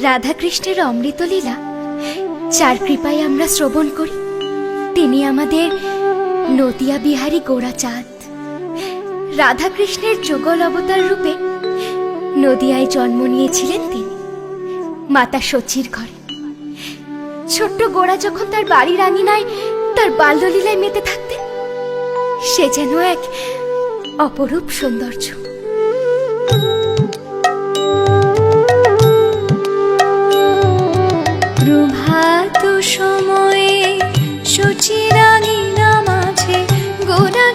রাধাকৃষ্ণের অমৃতলীলা চার কৃপায় আমরা শ্রবণ করি, তিনি আমাদের নদিয়া বিহারী গোড়াচাঁদ। রাধাকৃষ্ণের যুগল অবতার রূপে নদিয়ায় জন্ম নিয়েছিলেন তিনি, মাতা সচির ঘরে। ছোট্ট গোড়া যখন তার বাড়ির আঙিনায়, তার বাল্যলীলায় মেতে থাকতেন, সে যেন এক অপরূপ সৌন্দর্য।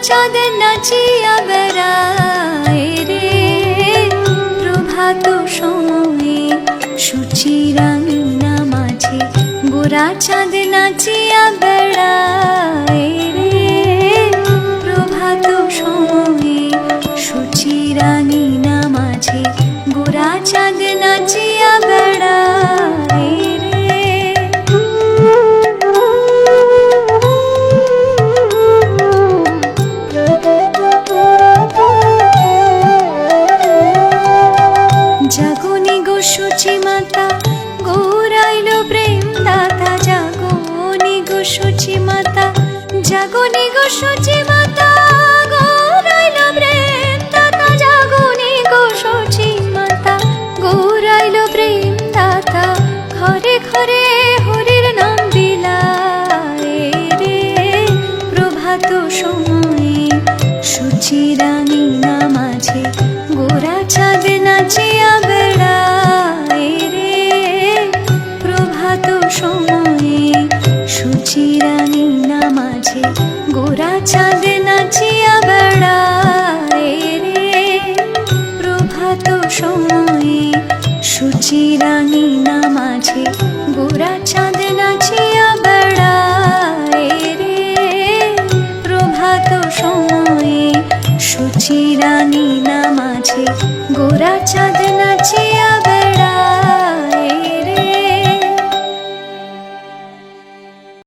চাঁদের নাচিয়া বেড়ায় রে। প্রভাত সময়ে সুচিরাঙিনা মাঝে গোরা চাঁদ নাচিয়া বেড়ায় রে। প্রভাত সময়ে সুচিরাঙিনা মাঝে গোরা চাঁদ সুচি মাতা, গৌরাইল প্রেম দাতা জাগনি গো সুচি মাতা জাগনি গো সুচি মাতা প্রেম দাতা জাগনি গো সুচি মাতা প্রেম দাতা ঘরে ঘরে হরির নাম রে। প্রভাত সময়ে সুচিরানী না সুচিরানী না মাঝে গোরা চাঁদ নাচিয়া বেড়ায় রে। প্রভাত সময়ে সুচিরানী না মাঝে গোরা চাঁদ নাচিয়া বেড়ায় রে। প্রভাত সময়ে সুচিরানী